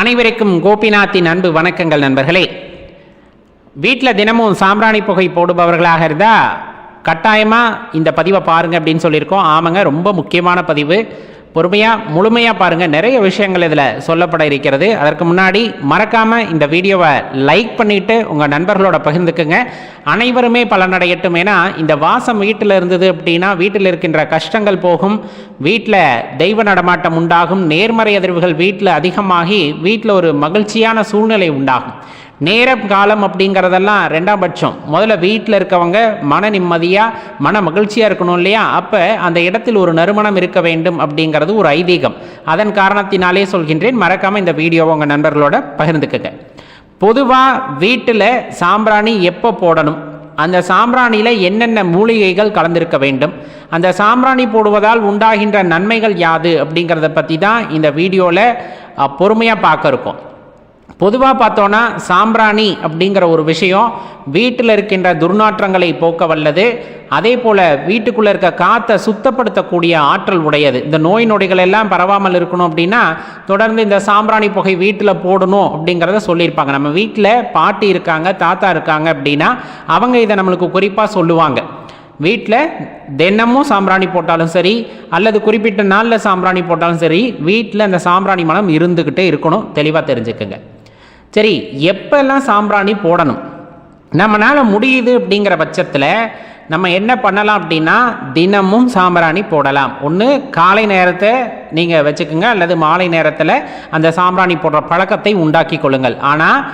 அனைவருக்கும் கோபிநாத்தின் அன்பு வணக்கங்கள் நண்பர்களே. வீட்டில் தினமும் சாம்பிராணி புகை போடுபவர்களாக இருந்தால் கட்டாயமாக இந்த பதிவை பாருங்க அப்படின்னு சொல்லியிருக்கோம். ஆமாங்க ரொம்ப முக்கியமான பதிவு. பொறுமையாக முழுமையாக பாருங்கள் நிறைய விஷயங்கள் இதில் சொல்லப்பட இருக்கிறது. அதற்கு முன்னாடி மறக்காமல் இந்த வீடியோவை லைக் பண்ணிவிட்டு உங்கள் நண்பர்களோட பகிர்ந்துக்குங்க. அனைவருமே பலனடையட்டும். ஏன்னா இந்த வாசம் வீட்டில் இருந்தது அப்படின்னா வீட்டில் இருக்கின்ற கஷ்டங்கள் போகும். வீட்டில் தெய்வ நடமாட்டம் உண்டாகும். நேர்மறை அதிர்வுகள் வீட்டில் அதிகமாகி வீட்டில் ஒரு மகிழ்ச்சியான சூழ்நிலை உண்டாகும். நேரம் காலம் அப்படிங்கிறதெல்லாம் ரெண்டாம் பட்சம். முதல்ல வீட்டில் இருக்கவங்க மன நிம்மதியாக மன மகிழ்ச்சியாக இருக்கணும் இல்லையா? அப்போ அந்த இடத்தில் ஒரு நறுமணம் இருக்க வேண்டும் அப்படிங்கிறது ஒரு ஐதீகம். அதன் காரணத்தினாலே சொல்கின்றேன் மறக்காமல் இந்த வீடியோவை உங்கள் நண்பர்களோட பகிர்ந்துக்குங்க. பொதுவாக வீட்டில் சாம்பிராணி எப்போ போடணும்? அந்த சாம்பிராணியில் என்னென்ன மூலிகைகள் கலந்திருக்க வேண்டும்? அந்த சாம்பிராணி போடுவதால் உண்டாகின்ற நன்மைகள் யாது அப்படிங்கிறத பற்றி தான் இந்த வீடியோவில் பொறுமையாக பார்க்க இருக்கோம். பொதுவாக பார்த்தோன்னா சாம்பிராணி அப்படிங்கிற ஒரு விஷயம் வீட்டில் இருக்கின்ற துர்நாற்றங்களை போக்க வல்லது அதே போல் வீட்டுக்குள்ளே இருக்க காற்றை சுத்தப்படுத்தக்கூடிய ஆற்றல் உடையது. இந்த நோய் நொடிகள் எல்லாம் பரவாமல் இருக்கணும் அப்படின்னா தொடர்ந்து இந்த சாம்பிராணி புகை வீட்டில் போடணும் அப்படிங்கிறத சொல்லியிருப்பாங்க. நம்ம வீட்டில் பாட்டி இருக்காங்க தாத்தா இருக்காங்க அப்படின்னா அவங்க இதை நம்மளுக்கு குறிப்பாக சொல்லுவாங்க. வீட்டில் தினமும் சாம்பிராணி போட்டாலும் சரி அல்லது குறிப்பிட்ட நாளில் சாம்பிராணி போட்டாலும் சரி வீட்டில் அந்த சாம்பிராணி மனம் இருந்துக்கிட்டே இருக்கணும். தெளிவாக தெரிஞ்சுக்குங்க. சரி எப்பெல்லாம் சாம்பிராணி போடணும்? நம்மளால் முடியுது அப்படிங்கிற பட்சத்தில் நம்ம என்ன பண்ணலாம் அப்படின்னா தினமும் சாம்பிராணி போடலாம். ஒன்று காலை நேரத்தை நீங்கள் வச்சுக்கோங்க அல்லது மாலை நேரத்தில் அந்த சாம்பிராணி போடுற பழக்கத்தை உண்டாக்கி கொள்ளுங்கள். ஆனால்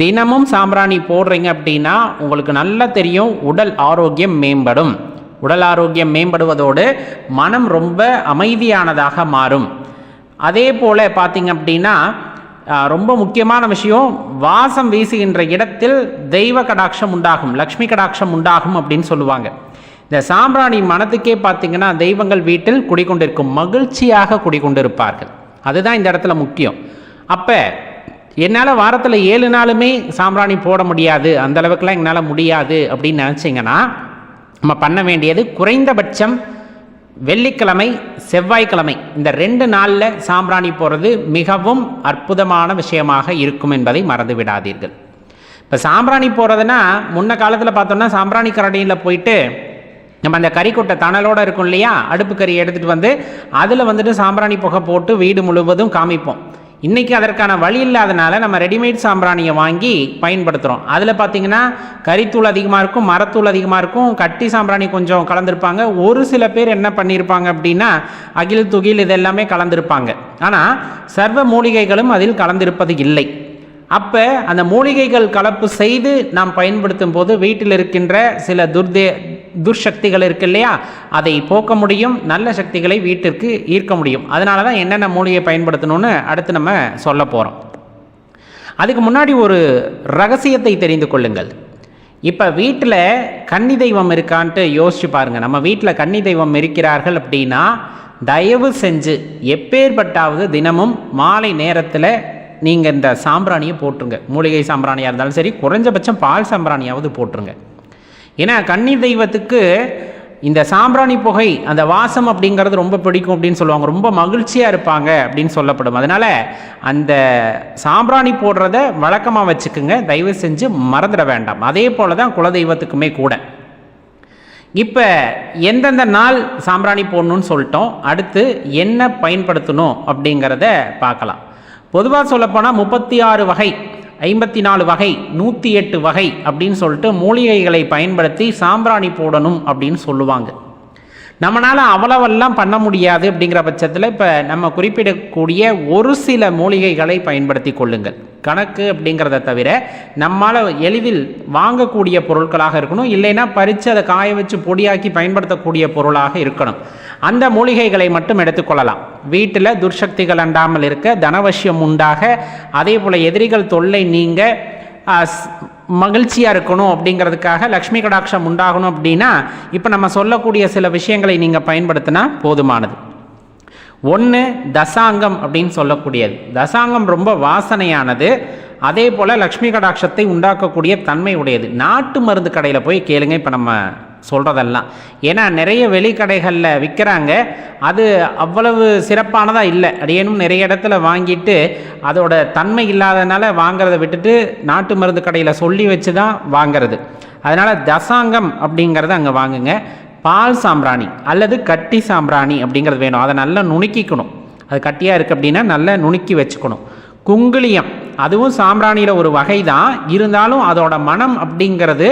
தினமும் சாம்பிராணி போடுறீங்க அப்படின்னா உங்களுக்கு நல்லா தெரியும் உடல் ஆரோக்கியம் மேம்படும். உடல் ஆரோக்கியம் மேம்படுவதோடு மனம் ரொம்ப அமைதியானதாக மாறும். அதே போல் பார்த்தீங்க அப்படின்னா ரொம்ப முக்கியமான விஷயம் வாசம் வீசுகின்ற இடத்தில் தெய்வ கடாட்சம் உண்டாகும் லக்ஷ்மி கடாட்சம் உண்டாகும் அப்படின்னு சொல்லுவாங்க. இந்த சாம்பிராணி மனத்துக்கே பார்த்தீங்கன்னா தெய்வங்கள் வீட்டில் குடிக்கொண்டிருக்கும் மகிழ்ச்சியாக குடிக்கொண்டிருப்பார்கள் அதுதான் இந்த இடத்துல முக்கியம். அப்போ என்னால் வாரத்தில் ஏழு நாளுமே சாம்பிராணி போட முடியாது அந்த எங்களால் என்னால் முடியாது அப்படின்னு நினச்சிங்கன்னா நம்ம பண்ண வேண்டியது குறைந்தபட்சம் வெள்ளிக்கிழமை செவ்வாய்க்கிழமை இந்த ரெண்டு நாளில் சாம்பிராணி போடுறது மிகவும் அற்புதமான விஷயமாக இருக்கும் என்பதை மறந்து விடாதீர்கள். இப்போ சாம்பிராணி போகிறதுனா முன்ன காலத்தில் பார்த்தோம்னா சாம்பிராணி கரடியில் போயிட்டு நம்ம அந்த கறிக்கொட்டை தணலோடு இருக்கும் இல்லையா அடுப்பு கறி எடுத்துகிட்டு வந்து அதில் வந்துட்டு சாம்பிராணி புகை போட்டு வீடு முழுவதும் காமிப்போம். இன்றைக்கி அதற்கான வழி இல்லாதனால நம்ம ரெடிமேட் சாம்பிராணியை வாங்கி பயன்படுத்துகிறோம் அதில் பார்த்தீங்கன்னா கறித்தூள் அதிகமாக இருக்கும் மரத்தூள் அதிகமாக இருக்கும் கட்டி சாம்பிராணி கொஞ்சம் கலந்துருப்பாங்க. ஒரு சில பேர் என்ன பண்ணியிருப்பாங்க அப்படின்னா அகில் துகில் இது எல்லாமே கலந்துருப்பாங்க. ஆனால் சர்வ மூலிகைகளும் அதில் கலந்திருப்பது இல்லை. அப்போ அந்த மூலிகைகள் கலப்பு செய்து நாம் பயன்படுத்தும் போது வீட்டில் இருக்கின்ற சில துர்தே துர்சக்திகள் இருக்கு இல்லையா? அதை போக்க முடியும் நல்ல சக்திகளை வீட்டிற்கு ஈர்க்க முடியும். அதனால தான் என்னென்ன மூலிகை பயன்படுத்தணும்னு அடுத்து நம்ம சொல்ல போகிறோம் அதுக்கு முன்னாடி ஒரு ரகசியத்தை தெரிந்து கொள்ளுங்கள். இப்போ வீட்டில் கன்னி தெய்வம் இருக்கான்ட்டு யோசிச்சு பாருங்கள் நம்ம வீட்டில் கன்னி தெய்வம் இருக்கிறார்கள் அப்படின்னா தயவு செஞ்சு எப்பேற்பட்டாவது தினமும் மாலை நேரத்தில் நீங்கள் இந்த சாம்பிராணியை போட்டுருங்க. மூலிகை சாம்பிராணியாக இருந்தாலும் சரி குறைஞ்சபட்சம் பால் சாம்பிராணியாவது போட்டுருங்க. ஏன்னா கன்னி தெய்வத்துக்கு இந்த சாம்பிராணி புகை அந்த வாசம் அப்படிங்கிறது ரொம்ப பிடிக்கும் அப்படின்னு சொல்லுவாங்க. ரொம்ப மகிழ்ச்சியாக இருப்பாங்க அப்படின்னு சொல்லப்படும். அதனால் அந்த சாம்பிராணி போடுறத வழக்கமாக வச்சுக்குங்க. தயவு செஞ்சு மறந்துட வேண்டாம். அதே போல தான் குலதெய்வத்துக்குமே கூட. இப்போ எந்தெந்த நாள் சாம்பிராணி போடணும்னு சொல்லிட்டோம். அடுத்து என்ன பயன்படுத்தணும் அப்படிங்கிறத பார்க்கலாம். பொதுவாக சொல்லப்போனால் முப்பத்தி ஆறு வகை ஐம்பத்தி நாலு வகை நூற்றி எட்டு வகை அப்படின்னு சொல்லிட்டு மூலிகைகளை பயன்படுத்தி சாம்பிராணி போடணும் அப்படின்னு சொல்லுவாங்க. நம்மளால் அவ்வளவெல்லாம் பண்ண முடியாது அப்படிங்கிற பட்சத்தில் இப்போ நம்ம குறிப்பிடக்கூடிய ஒரு சில மூலிகைகளை பயன்படுத்தி கொள்ளுங்கள். கணக்கு அப்படிங்கிறத தவிர நம்மால் எளிதில் வாங்கக்கூடிய பொருட்களாக இருக்கணும். இல்லைன்னா பறித்து அதை காய வச்சு பொடியாக்கி பயன்படுத்தக்கூடிய பொருளாக இருக்கணும். அந்த மூலிகைகளை மட்டும் எடுத்துக்கொள்ளலாம் வீட்டில் துர்சக்திகள் அண்டாமல் இருக்க தனவசியம் உண்டாக அதே போல் எதிரிகள் தொல்லை நீங்க மகிழ்ச்சியாக இருக்கணும் அப்படிங்கிறதுக்காக லக்ஷ்மி கடாட்சம் உண்டாகணும் அப்படின்னா இப்போ நம்ம சொல்லக்கூடிய சில விஷயங்களை நீங்கள் பயன்படுத்தினா போதுமானது. ஒன்று தசாங்கம் அப்படின்னு சொல்லக்கூடியது. தசாங்கம் ரொம்ப வாசனையானது. அதே போல் லக்ஷ்மி கடாட்சத்தை உண்டாக்கக்கூடிய தன்மை உடையது. நாட்டு மருந்து கடையில் போய் கேளுங்க இப்போ நம்ம சொல்கிறதெல்லாம் ஏன்னா நிறைய வெளிக்கடைகளில் விற்கிறாங்க அது அவ்வளவு சிறப்பானதாக இல்லை. அடியேனும் நிறைய இடத்துல வாங்கிட்டு அதோட தன்மை இல்லாதனால வாங்கிறத விட்டுட்டு நாட்டு மருந்து கடையில் சொல்லி வச்சு தான் வாங்குறது. அதனால் தசாங்கம் அப்படிங்கிறத அங்கே வாங்குங்க. பால் சாம்பிராணி அல்லது கட்டி சாம்பிராணி அப்படிங்கிறது வேணும். அதை நல்லா நுணுக்கிக்கணும். அது கட்டியாக இருக்குது அப்படின்னா நல்லா நுணுக்கி வச்சுக்கணும். குங்குளியம் அதுவும் சாம்பிராணியில் ஒரு வகை தான் இருந்தாலும் அதோட மனம் அப்படிங்கிறது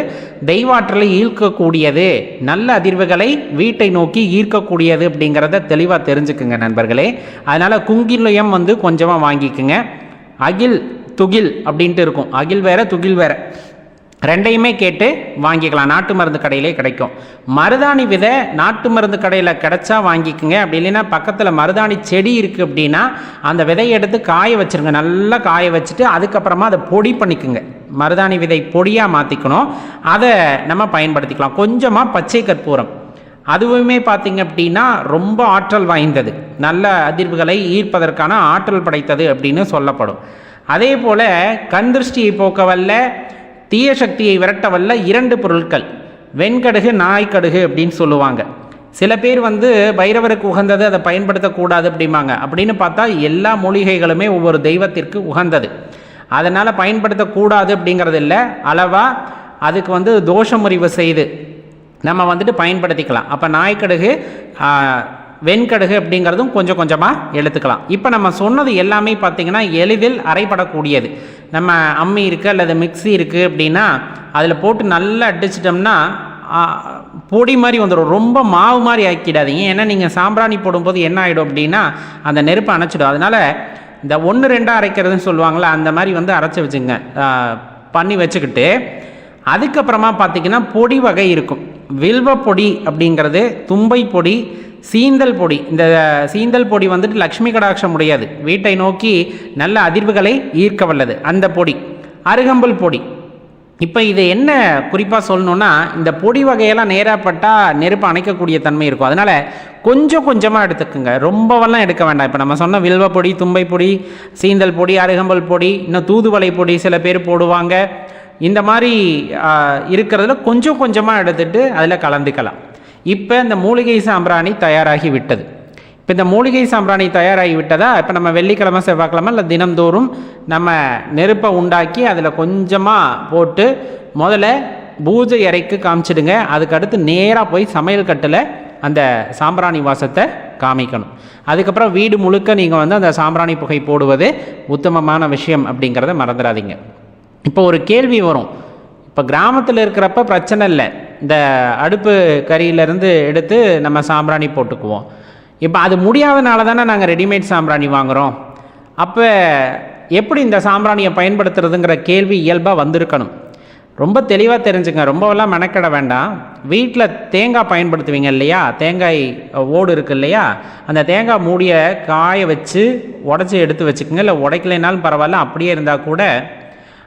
தெய்வாற்றலை ஈர்க்கக்கூடியது. நல்ல அதிர்வுகளை வீட்டை நோக்கி ஈர்க்கக்கூடியது அப்படிங்கிறத தெளிவாக தெரிஞ்சுக்குங்க நண்பர்களே. அதனால் குங்கிலயம் வந்து கொஞ்சமாக வாங்கிக்குங்க. அகில் துகில் அப்படின்ட்டு இருக்கும். அகில் வேற துகில் வேற. ரெண்டையுமே கேட்டு வாங்கிக்கலாம். நாட்டு மருந்து கடையிலே கிடைக்கும். மருதாணி விதை நாட்டு மருந்து கடையில் கிடைச்சா வாங்கிக்கோங்க. அப்படி இல்லைன்னா பக்கத்தில் மருதாணி செடி இருக்குது அப்படின்னா அந்த விதையை எடுத்து காய வச்சுருங்க. நல்லா காய வச்சுட்டு அதுக்கப்புறமா அதை பொடி பண்ணிக்கோங்க. மருதாணி விதை பொடியாக மாற்றிக்கணும் அதை நம்ம பயன்படுத்திக்கலாம். கொஞ்சமாக பச்சை கற்பூரம். அதுவுமே பார்த்தீங்க அப்படின்னா ரொம்ப ஆற்றல் வாய்ந்தது. நல்ல அதிர்வுகளை ஈர்ப்பதற்கான ஆற்றல் படைத்தது அப்படின்னு சொல்லப்படும். அதே போல் கண் திருஷ்டியை போக்க வல்ல தீய சக்தியை விரட்ட வல்ல இரண்டு பொருட்கள். வெண்கடுகு நாய்க்கடுகு அப்படின்னு சொல்லுவாங்க. சில பேர் வந்து பைரவருக்கு உகந்தது அதை பயன்படுத்தக்கூடாது அப்படிம்பாங்க. அப்படின்னு பார்த்தா எல்லா மூலிகைகளுமே ஒவ்வொரு தெய்வத்திற்கு உகந்தது. அதனால் பயன்படுத்தக்கூடாது அப்படிங்கிறது இல்லை. அளவாக அதுக்கு வந்து தோஷமுறிவு செய்து நம்ம வந்துட்டு பயன்படுத்திக்கலாம். அப்போ நாய்க்கடுகு வெண்கடுகு அப்படிங்கிறதும் கொஞ்சம் கொஞ்சமாக எடுத்துக்கலாம். இப்போ நம்ம சொன்னது எல்லாமே பார்த்திங்கன்னா எளிதில் அரைப்படக்கூடியது நம்ம அம்மி இருக்குது அல்லது மிக்ஸி இருக்குது அப்படின்னா அதில் போட்டு நல்லா அடிச்சிட்டோம்னா பொடி மாதிரி வந்துடும் ரொம்ப மாவு மாதிரி ஆக்கிடாதீங்க. ஏன்னா நீங்கள் சாம்பிராணி போடும்போது என்ன ஆகிடும் அப்படின்னா அந்த நெருப்பை அணைச்சிடும். அதனால் இந்த ஒன்று ரெண்டாக அரைக்கிறதுன்னு சொல்லுவாங்கள்ல அந்த மாதிரி வந்து அரைச்சி வச்சுங்க. பண்ணி வச்சுக்கிட்டு அதுக்கப்புறமா பார்த்தீங்கன்னா பொடி வகை இருக்கும். வில்வ பொடி அப்படிங்கிறது தும்பை பொடி சீந்தல் பொடி. இந்த சீந்தல் பொடி வந்துட்டு லக்ஷ்மி கடாட்சம் உடையது. வீட்டை நோக்கி நல்ல அதிர்வுகளை ஈர்க்க வல்லது. அந்த பொடி அருகம்புல் பொடி. இப்போ இது என்ன குறிப்பாக சொல்லணுன்னா இந்த பொடி வகையெல்லாம் நேராக பட்டால் நெருப்பு அணைக்கக்கூடிய தன்மை இருக்கும். அதனால் கொஞ்சம் கொஞ்சமாக எடுத்துக்கோங்க. ரொம்பவெல்லாம் எடுக்க வேண்டாம். இப்போ நம்ம சொன்ன வில்வ பொடி தும்பை பொடி சீந்தல் பொடி அருகம்பல் பொடி இன்னும் தூதுவளை பொடி சில பேர் போடுவாங்க. இந்த மாதிரி இருக்கிறதுல கொஞ்சம் கொஞ்சமாக எடுத்துட்டு அதில் கலந்துக்கலாம். இப்போ இந்த மூலிகை சாம்பிராணி தயாராகி விட்டது. இப்போ இந்த மூலிகை சாம்பிராணி தயாராகி விட்டதா? இப்போ நம்ம வெள்ளிக்கிழமை செவ்வாய்க்கிழமை இல்லை தினந்தோறும் நம்ம நெருப்பை உண்டாக்கி அதில் கொஞ்சமாக போட்டு முதல்ல பூஜை அறைக்கு காமிச்சிடுங்க. அதுக்கு அடுத்து நேராக போய் சமையல் கட்டில் அந்த சாம்பிராணி வாசத்தை காமிக்கணும். அதுக்கப்புறம் வீடு முழுக்க நீங்கள் வந்து அந்த சாம்பிராணி புகை போடுவது உத்தமமான விஷயம் அப்படிங்கிறத மறந்துடாதீங்க. இப்போ ஒரு கேள்வி வரும். இப்போ கிராமத்தில் இருக்கிறப்ப பிரச்சனை இல்லை. இந்த அடுப்பு கறியிலேருந்து எடுத்து நம்ம சாம்பிராணி போட்டுக்குவோம். இப்போ அது முடியாதனால தானே நாங்கள் ரெடிமேட் சாம்பிராணி வாங்குகிறோம் அப்போ எப்படி இந்த சாம்பிராணியை பயன்படுத்துறதுங்கிற கேள்வி இயல்பாக வந்திருக்கணும். ரொம்ப தெளிவாக தெரிஞ்சுங்க ரொம்பவெல்லாம் மெனக்கெட வேண்டாம். வீட்டில் தேங்காய் பயன்படுத்துவீங்க இல்லையா? தேங்காய் ஓடு இருக்கு இல்லையா? அந்த தேங்காய் மூடியை காய வச்சு உடச்சி எடுத்து வச்சுக்கோங்க. இல்லை உடைக்கலைனாலும் பரவாயில்ல. அப்படியே இருந்தால் கூட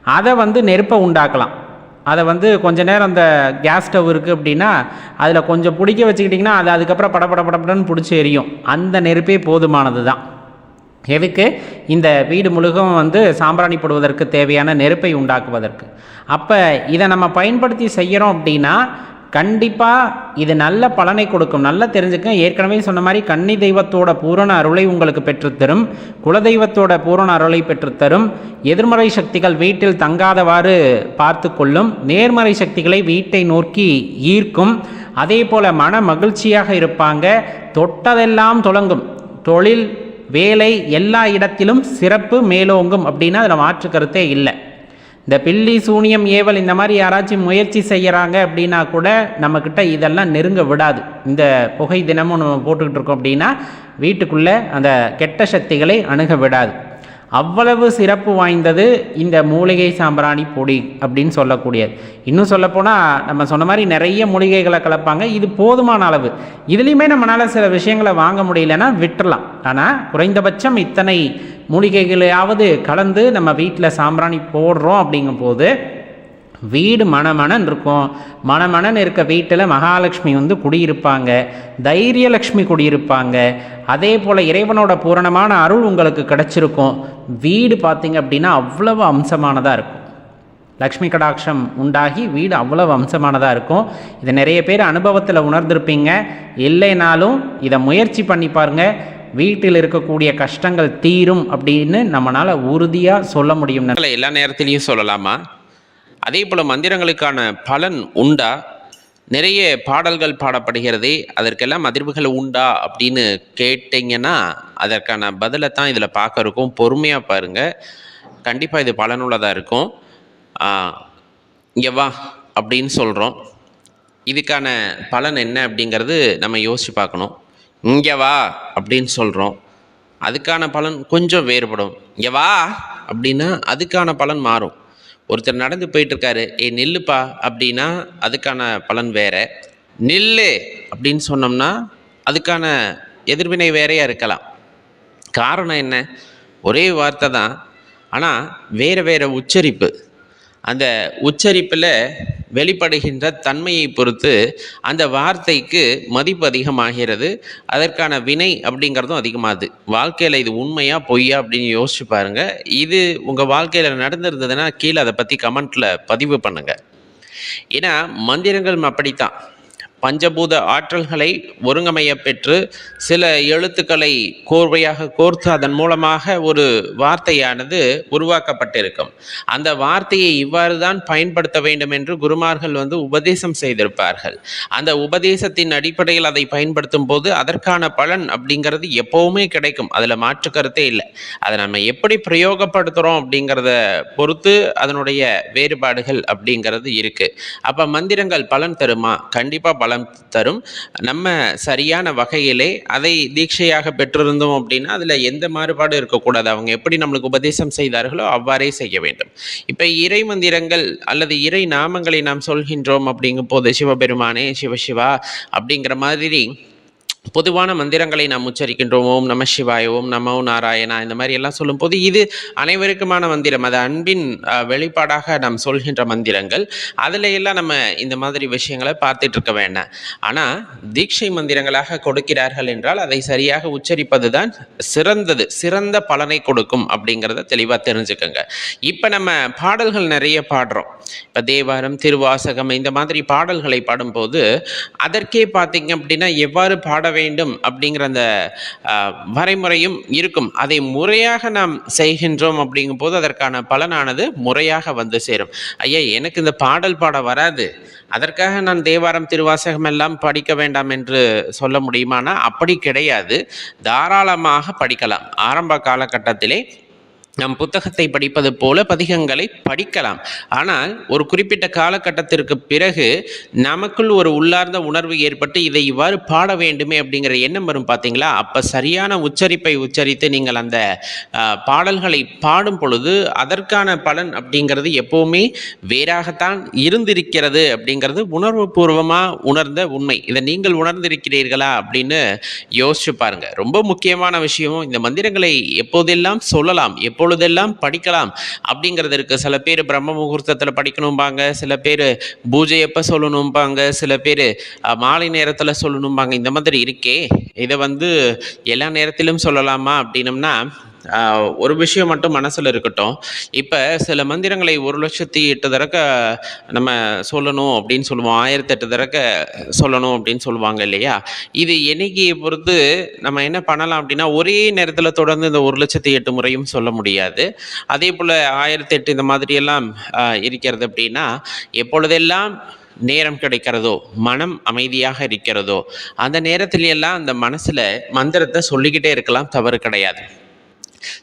அதை வந்து நெருப்பை உண்டாக்கலாம். அதை வந்து கொஞ்ச நேரம் அந்த கேஸ் ஸ்டவ் இருக்குது அப்படின்னா அதில் கொஞ்சம் பிடிக்க வச்சுக்கிட்டிங்கன்னா அது அதுக்கப்புறம் படபட படபடன்னு பிடிச்சி எரியும். அந்த நெருப்பே போதுமானது தான். எதுக்கு? இந்த வீடு முழுகும் வந்து சாம்பிராணி போடுவதற்கு தேவையான நெருப்பை உண்டாக்குவதற்கு. அப்போ இதை நம்ம பயன்படுத்தி செய்கிறோம் அப்படின்னா கண்டிப்பாக இது நல்ல பலனை கொடுக்கும். நல்லா தெரிஞ்சுக்க ஏற்கனவே சொன்ன மாதிரி கன்னி தெய்வத்தோட பூரண அருளை உங்களுக்கு பெற்றுத்தரும். குலதெய்வத்தோட பூரண அருளை பெற்றுத்தரும். எதிர்மறை சக்திகள் வீட்டில் தங்காதவாறு பார்த்து கொள்ளும் நேர்மறை சக்திகளை வீட்டை நோக்கி ஈர்க்கும். அதே போல் மன மகிழ்ச்சியாக இருப்பாங்க. தொட்டதெல்லாம் தொடங்கும் தொழில் வேலை எல்லா இடத்திலும் சிறப்பு மேலோங்கும் அப்படின்னா அதில் மாற்று கருத்தே இல்லை. இந்த பில்லி சூனியம் ஏவல் இந்த மாதிரி யாராச்சும் முயற்சி செய்கிறாங்க அப்படின்னா கூட நம்மக்கிட்ட இதெல்லாம் நெருங்க விடாது. இந்த புகை தினமும் நம்ம போட்டுக்கிட்டு இருக்கோம் அப்படின்னா வீட்டுக்குள்ளே அந்த கெட்ட சக்திகளை அணுக விடாது. அவ்வளவு சிறப்பு வாய்ந்தது இந்த மூலிகை சாம்பிராணி பொடி அப்படின்னு சொல்லக்கூடியது. இன்னும் சொல்லப்போனால் நம்ம சொன்ன மாதிரி நிறைய மூலிகைகளை கலப்பாங்க. இது போதுமான அளவு. இதுலேயுமே நம்மளால் சில விஷயங்களை வாங்க முடியலன்னா விட்டுறலாம். ஆனால் குறைந்தபட்சம் இத்தனை மூலிகைகளையாவது கலந்து நம்ம வீட்டில் சாம்பிராணி போடுறோம் அப்படிங்கும்போது வீடு மணமணன் இருக்கும் மணமணன் இருக்க வீட்டில் மகாலட்சுமி வந்து குடியிருப்பாங்க. தைரியலக்ஷ்மி குடியிருப்பாங்க. அதே போல் இறைவனோட பூரணமான அருள் உங்களுக்கு கிடச்சிருக்கும். வீடு பார்த்திங்க அப்படின்னா அவ்வளவு அம்சமானதாக இருக்கும். லக்ஷ்மி கடாட்சம் உண்டாகி வீடு அவ்வளவு அம்சமானதாக இருக்கும். இதை நிறைய பேர் அனுபவத்தில் உணர்ந்திருப்பீங்க. இல்லைனாலும் இதை முயற்சி பண்ணி பாருங்க. வீட்டில் இருக்கக்கூடிய கஷ்டங்கள் தீரும் அப்படின்னு நம்மளால் உறுதியாக சொல்ல முடியும் எல்லா நேரத்திலையும் சொல்லலாமா? அதே போல் மந்திரங்களுக்கான பலன் உண்டா? நிறைய பாடல்கள் பாடப்படுகிறதே. அதற்கெல்லாம் அதிர்வுகள் உண்டா? அப்படின்னு கேட்டிங்கன்னா அதற்கான பதிலை தான் இதில் பார்க்க இருக்கும். பொறுமையாக பாருங்கள் கண்டிப்பாக இது பலனுள்ளதாக இருக்கும். இங்கே வா அப்படின்னு சொல்கிறோம் இதுக்கான பலன் என்ன அப்படிங்கிறது நம்ம யோசித்து பார்க்கணும். இங்கே வா அப்படின்னு சொல்கிறோம் அதுக்கான பலன் கொஞ்சம் வேறுபடும். இங்கே வா அப்படின்னா அதுக்கான பலன் மாறும். ஒருத்தர் நடந்து போயிட்டுருக்காரு ஏ நில்லுப்பா அப்படின்னா அதுக்கான பலன் வேற. நில்லு அப்படின்னு சொன்னோம்னா அதுக்கான எதிர்வினை வேறையாக இருக்கலாம். காரணம் என்ன? ஒரே வார்த்தை தான். ஆனால் வேறு வேறு உச்சரிப்பு. அந்த உச்சரிப்பில் வெளிப்படுகின்ற தன்மையை பொறுத்து அந்த வார்த்தைக்கு மதிப்பு அதிகமாகிறது. அதற்கான வினை அப்படிங்கிறதும் அதிகமாகுது. வாழ்க்கையில் இது உண்மையா பொய்யா அப்படின்னு யோசிச்சு பாருங்க. இது உங்கள் வாழ்க்கையில் நடந்திருந்ததுன்னா கீழே அதை பற்றி கமெண்ட்டில் பதிவு பண்ணுங்க. ஏன்னா மந்திரங்கள் அப்படித்தான். பஞ்சபூத ஆற்றல்களை ஒருங்கமைய பெற்று சில எழுத்துக்களை கோர்வையாக கோர்த்து அதன் மூலமாக ஒரு வார்த்தையானது உருவாக்கப்பட்டிருக்கும். அந்த வார்த்தையை இவ்வாறு தான் பயன்படுத்த வேண்டும் என்று குருமார்கள் வந்து உபதேசம் செய்திருப்பார்கள். அந்த உபதேசத்தின் அடிப்படையில் அதை பயன்படுத்தும் போது அதற்கான பலன் அப்படிங்கிறது எப்பவுமே கிடைக்கும். அதில் மாற்று கருத்தே இல்லை. அதை நம்ம எப்படி பிரயோகப்படுத்துகிறோம் அப்படிங்கிறத பொறுத்து அதனுடைய வேறுபாடுகள் அப்படிங்கிறது இருக்குது அப்போ மந்திரங்கள் பலன் தருமா? கண்டிப்பாக பலன் தரும். நம்ம சரியான வகையிலே அதை தீட்சையாக பெற்றிருந்தோம் அப்படின்னா அதில் எந்த மாறுபாடும் இருக்கக்கூடாது. அவங்க எப்படி நம்மளுக்கு உபதேசம் செய்தார்களோ அவ்வாறே செய்ய வேண்டும். இப்போ இறை மந்திரங்கள் அல்லது இறை நாமங்களை நாம் சொல்கின்றோம் அப்படிங்கும் போது சிவபெருமானே சிவசிவா அப்படிங்கிற மாதிரி பொதுவான மந்திரங்களை நாம் உச்சரிக்கின்றோம். ஓம் நம சிவாய் ஓம் நமோ நாராயணா இந்த மாதிரி எல்லாம் சொல்லும்போது இது அனைவருக்குமான மந்திரம். அது அன்பின் வெளிப்பாடாக நாம் சொல்கின்ற மந்திரங்கள். அதில் எல்லாம் நம்ம இந்த மாதிரி விஷயங்களை பார்த்துட்டு இருக்க வேண்டாம். ஆனால் தீட்சை மந்திரங்களாக கொடுக்கிறார்கள் என்றால் அதை சரியாக உச்சரிப்பது தான் சிறந்தது சிறந்த பலனை கொடுக்கும் அப்படிங்கிறத தெளிவாக தெரிஞ்சுக்கோங்க. இப்போ நம்ம பாடல்கள் நிறைய பாடுறோம். இப்போ தேவாரம் திருவாசகம் இந்த மாதிரி பாடல்களை பாடும்போது அதற்கே பார்த்தீங்க அப்படின்னா எவ்வாறு பாட வேண்டும் அப்படிங்கிற அந்த வரைமுறையும் இருக்கும். அதை முறையாக நாம் செய்கின்றோம் அப்படிங்கும்போது அதற்கான பலனானது முறையாக வந்து சேரும். ஐயா எனக்கு இந்த பாடல் பாட வராது. அதற்காக நான் தேவாரம் திருவாசகம் எல்லாம் படிக்க வேண்டாம் என்று சொல்ல முடியுமானா? அப்படி கிடையாது. தாராளமாக படிக்கலாம். ஆரம்ப காலகட்டத்திலே நம் புத்தகத்தை படிப்பது போல பதிகங்களை படிக்கலாம். ஆனால் ஒரு குறிப்பிட்ட காலகட்டத்திற்கு பிறகு நமக்குள் ஒரு உள்ளார்ந்த உணர்வு ஏற்பட்டு இதை இவ்வாறு பாட வேண்டுமே அப்படிங்கிற எண்ணம் வரும் பார்த்தீங்களா? அப்போ சரியான உச்சரிப்பை உச்சரித்து நீங்கள் அந்த பாடல்களை பாடும் பொழுது அதற்கான பலன் அப்படிங்கிறது எப்போவுமே வேறாகத்தான் இருந்திருக்கிறது அப்படிங்கிறது உணர்வுபூர்வமாக உணர்ந்த உண்மை. இதை நீங்கள் உணர்ந்திருக்கிறீர்களா அப்படின்னு யோசிச்சு பாருங்கள் ரொம்ப முக்கியமான விஷயம் இந்த மந்திரங்களை எப்போதெல்லாம் சொல்லலாம் எப்பொழுதெல்லாம் படிக்கலாம். அப்படிங்கிறது இருக்குது சில பேர் பிரம்ம முகூர்த்தத்தில் படிக்கணும்பாங்க சில பேர் பூஜையப்போ சொல்லணும்பாங்க சில பேர் மாலை நேரத்தில் சொல்லணும்பாங்க. இந்த மாதிரி இருக்கே. இதை வந்து எல்லா நேரத்திலும் சொல்லலாமா? அப்படின்னம்னா ஒரு விஷயம் மட்டும் மனசில் இருக்கட்டும். இப்போ சில மந்திரங்களை ஒரு லட்சத்தி எட்டு தடக்க நம்ம சொல்லணும் அப்படின்னு சொல்லுவோம். ஆயிரத்தெட்டு தடக்க சொல்லணும் அப்படின்னு சொல்லுவாங்க இல்லையா? இது எண்ணிக்கையை பொறுத்து நம்ம என்ன பண்ணலாம் அப்படின்னா ஒரே நேரத்தில் தொடர்ந்து இந்த ஒரு லட்சத்தி எட்டு முறையும் சொல்ல முடியாது. அதே போல் ஆயிரத்தெட்டு இந்த மாதிரியெல்லாம் இருக்கிறது அப்படின்னா எப்பொழுதெல்லாம் நேரம் கிடைக்கிறதோ மனம் அமைதியாக இருக்கிறதோ அந்த நேரத்துல எல்லாம் அந்த மனசுல மந்திரத்தை சொல்லிக்கிட்டே இருக்கலாம் தவறு கிடையாது.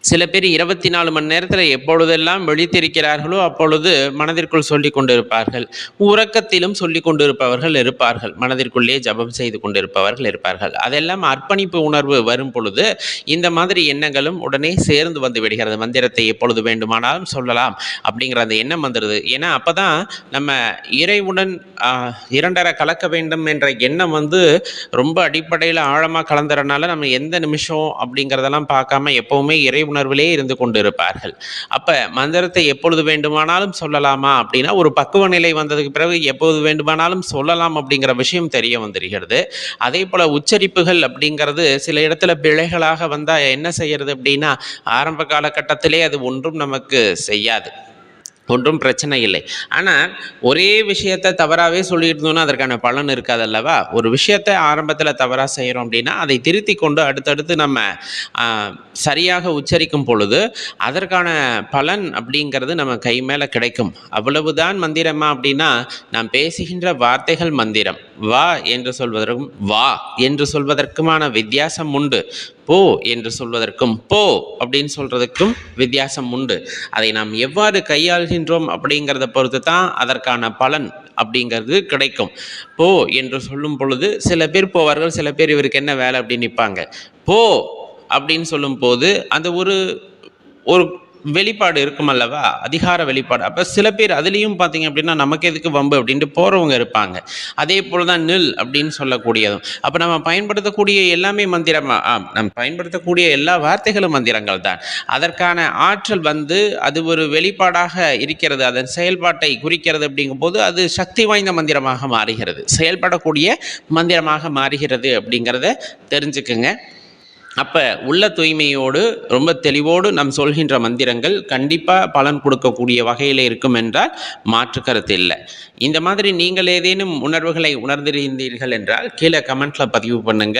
சில பேர் இருபத்தி நாலு மணி நேரத்தில் எப்பொழுதெல்லாம் விழித்திருக்கிறார்களோ அப்பொழுது மனதிற்குள் சொல்லி கொண்டிருப்பார்கள். உறக்கத்திலும் சொல்லி கொண்டிருப்பவர்கள் இருப்பார்கள். மனதிற்குள்ளே ஜபம் செய்து கொண்டிருப்பவர்கள் இருப்பார்கள். அதெல்லாம் அர்ப்பணிப்பு உணர்வு வரும் பொழுது இந்த மாதிரி எண்ணங்களும் உடனே சேர்ந்து வந்து விடுகிறது. மந்திரத்தை எப்பொழுது வேண்டுமானாலும் சொல்லலாம் அப்படிங்கிற அந்த எண்ணம் வந்துடுது ஏன்னா அப்பதான் நம்ம இறைவுடன் இரண்டரை கலக்க வேண்டும் என்ற எண்ணம் வந்து ரொம்ப அடிப்படையில் ஆழமாக கலந்துறனால நம்ம எந்த நிமிஷம் அப்படிங்கிறதெல்லாம் பார்க்காம எப்பவுமே இறை உணர்விலே இருந்து கொண்டு இருப்பார்கள் அப்ப மந்திரத்தை எப்பொழுது வேண்டுமானாலும் சொல்லலாமா அப்படின்னா ஒரு பக்குவ நிலை வந்ததுக்கு பிறகு எப்போது வேண்டுமானாலும் சொல்லலாம் அப்படிங்கிற விஷயம் தெரிய வந்திருக்கிறது. அதே போல உச்சரிப்புகள் அப்படிங்கிறது சில இடத்துல பிழைகளாக வந்தா என்ன செய்யறது அப்படின்னா ஆரம்ப காலகட்டத்திலே அது ஒன்றும் நமக்கு செய்யாது. ஒன்றும் பிரச்சனை இல்லை. ஆனால் ஒரே விஷயத்தை தவறாகவே சொல்லிட்டு இருந்தோம்னா அதற்கான பலன் இருக்காது அல்லவா? ஒரு விஷயத்தை ஆரம்பத்தில் தவறாக செய்கிறோம் அப்படின்னா அதை திருத்தி கொண்டு அடுத்தடுத்து நம்ம சரியாக உச்சரிக்கும் பொழுது அதற்கான பலன் அப்படிங்கிறது நம்ம கை மேலே கிடைக்கும். அவ்வளவுதான் மந்திரமா அப்படின்னா நாம் பேசுகின்ற வார்த்தைகள் மந்திரம். வா என்று சொல்வதற்கும் வா என்று சொல்வதற்குமான வித்தியாசம் உண்டு. போ என்று சொல்வதற்கும் போ அப்படின்னு சொல்றதுக்கும் வித்தியாசம் உண்டு. அதை நாம் எவ்வாறு கையாள்கின்றோம் அப்படிங்கிறத பொறுத்து தான் அதற்கான பலன் அப்படிங்கிறது கிடைக்கும். போ என்று சொல்லும் பொழுது சில பேர் போவார்கள் சில பேர் இவருக்கு என்ன வேலை அப்படின்னு நிற்பாங்க. போ அப்படின்னு சொல்லும்போது அந்த ஒரு ஒரு வெளிப்பாடு இருக்கும் அல்லவா? அதிகார வெளிப்பாடு. அப்போ சில பேர் அதுலேயும் பார்த்தீங்க அப்படின்னா நமக்கு எதுக்கு வம்பு அப்படின்ட்டு போகிறவங்க இருப்பாங்க. அதே போல் தான் நில் அப்படின்னு சொல்லக்கூடியதும். அப்போ நம்ம பயன்படுத்தக்கூடிய எல்லாமே மந்திரம் நம்ம பயன்படுத்தக்கூடிய எல்லா வார்த்தைகளும் மந்திரங்கள் தான். அதற்கான ஆற்றல் வந்து அது ஒரு வெளிப்பாடாக இருக்கிறது. அதன் செயல்பாட்டை குறிக்கிறது அப்படிங்கும்போது அது சக்தி வாய்ந்த மந்திரமாக மாறுகிறது. செயல்படக்கூடிய மந்திரமாக மாறுகிறது அப்படிங்கிறத தெரிஞ்சுக்குங்க. அப்போ உள்ள தூய்மையோடு ரொம்ப தெளிவோடு நாம் சொல்கின்ற மந்திரங்கள் கண்டிப்பாக பலன் கொடுக்கக்கூடிய வகையில் இருக்கும் என்றால் மாற்று கருத்து இல்லை. இந்த மாதிரி நீங்கள் ஏதேனும் உணர்வுகளை உணர்ந்திருந்தீர்கள் என்றால் கீழே கமெண்ட்ல பதிவு பண்ணுங்க.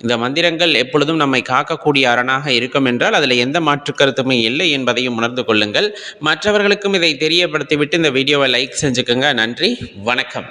இந்த மந்திரங்கள் எப்பொழுதும் நம்மை காக்கக்கூடிய அரணாக இருக்கும் என்றால் அதில் எந்த மாற்று கருத்துமே இல்லை என்பதையும் உணர்ந்து கொள்ளுங்கள். மற்றவர்களுக்கும் இதை தெரியப்படுத்திவிட்டு இந்த வீடியோவை லைக் செஞ்சுக்கோங்க. நன்றி. வணக்கம்.